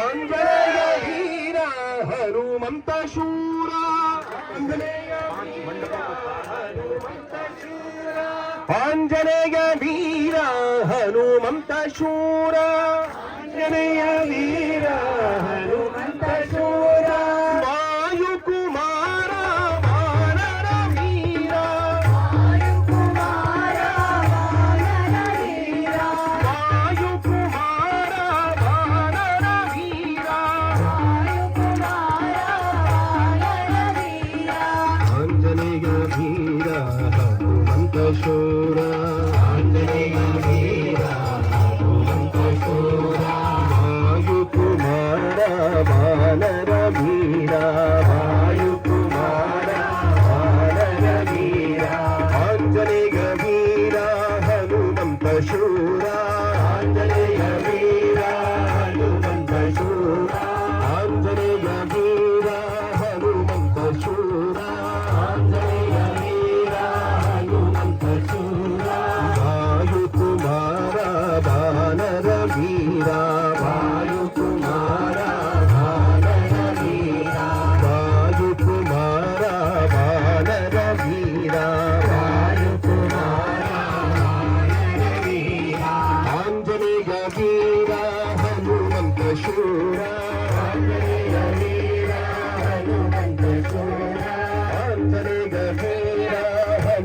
ಅಂಜನೇಯ ಹನುಮಂತ ಶೂರ ಆಂಜನೇಯ ವೀರ ಹನುಮಂತ ಶೂರ సంతోషూరా వాయుకుమార బాలర వీరా వాయుకుమార బాలర వీరా ఆంజనేయ వీరా హనుమంత శూర.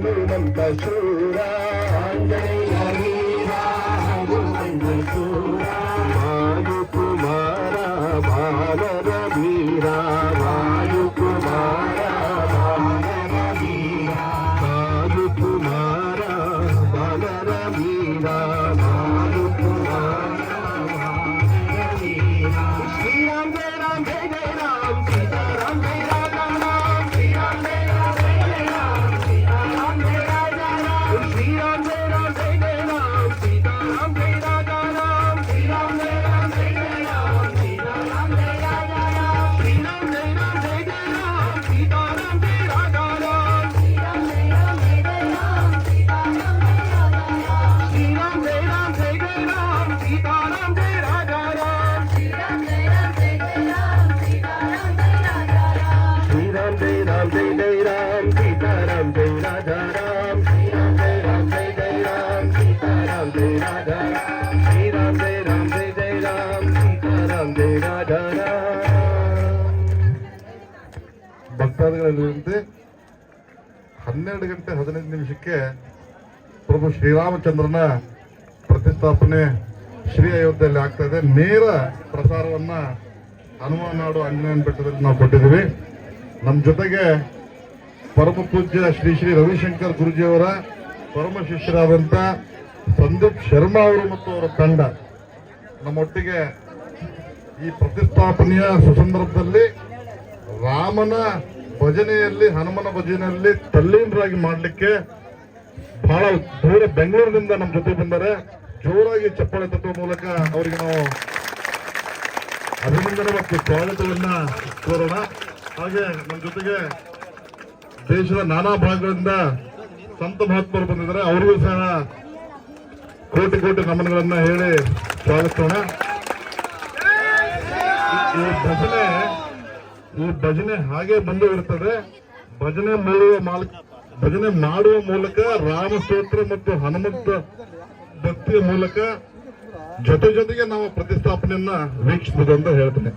గురువంత శూరా. వాయు కుమార బాలర వీరా. వాయు కుమార ರಾಮ್ ಹನ್ನೆರಡು ಗಂಟೆ ಹದಿನೈದು ನಿಮಿಷಕ್ಕೆ ಪ್ರಭು ಶ್ರೀರಾಮಚಂದ್ರನ ಪ್ರತಿಷ್ಠಾಪನೆ ಶ್ರೀ ಅಯೋಧ್ಯೆಯಲ್ಲಿ ಆಗ್ತಾ ಇದೆ. ನೇರ ಪ್ರಸಾರವನ್ನ ಹನುಮಾನಾಡು ಆಂಜನೇಯನ ಬೆಟ್ಟದಲ್ಲಿ ನಾವು ಕೊಟ್ಟಿದ್ದೀವಿ. ನಮ್ಮ ಜೊತೆಗೆ ಪರಮ ಪೂಜ್ಯ ಶ್ರೀ ಶ್ರೀ ರವಿಶಂಕರ್ ಗುರುಜಿಯವರ ಪರಮ ಶಿಷ್ಯರಾದಂಥ ಸಂದೀಪ್ ಶರ್ಮಾ ಅವರು ಮತ್ತು ಅವರ ತಂಡ ನಮ್ಮೊಟ್ಟಿಗೆ ಈ ಪ್ರತಿಷ್ಠಾಪನೆಯ ಸುಸಂದರ್ಭದಲ್ಲಿ ರಾಮನ ಭಜನೆಯಲ್ಲಿ, ಹನುಮನ ಭಜನೆಯಲ್ಲಿ ತಲ್ಲೀನರಾಗಿ ಮಾಡಲಿಕ್ಕೆ ಬಹಳ ದೂರ ಬೆಂಗಳೂರಿನಿಂದ ನಮ್ಮ ಜೊತೆ ಬಂದರೆ ಜೋರಾಗಿ ಚಪ್ಪಾಳೆ ತಟ್ಟುವ ಮೂಲಕ ಅವರಿಗೆ ನಾವು ಅಭಿನಂದನೆ ಮತ್ತು ಸ್ವಾಗತವನ್ನ ಕೋರೋಣ. ಹಾಗೆ ನಮ್ಮ ಜೊತೆಗೆ ದೇಶದ ನಾನಾ ಭಾಗಗಳಿಂದ ಸಂತ ಮಹಾತ್ಮರು ಬಂದಿದ್ದಾರೆ. ಅವರಿಗೂ ಸಹ ಕೋಟಿ ಕೋಟಿ ನಮನಗಳನ್ನ ಹೇಳಿ ಸ್ವಾಗತಿಸೋಣ. ಭಜನೆ, ಈ ಭಜನೆ ಹಾಗೆ ಬಂದು ಇರ್ತದೆ ಭಜನೆ ಮಾಡುವ ಭಜನೆ ಮಾಡುವ ಮೂಲಕ ರಾಮ ಸ್ತೋತ್ರ ಮತ್ತು ಹನುಮಂತ ಭಕ್ತಿಯ ಮೂಲಕ ಜೊತೆ ಜೊತೆಗೆ ನಾವು ಪ್ರತಿಷ್ಠಾಪನೆಯನ್ನ ವೀಕ್ಷಿಸಬಹುದು ಅಂತ ಹೇಳ್ತೇನೆ.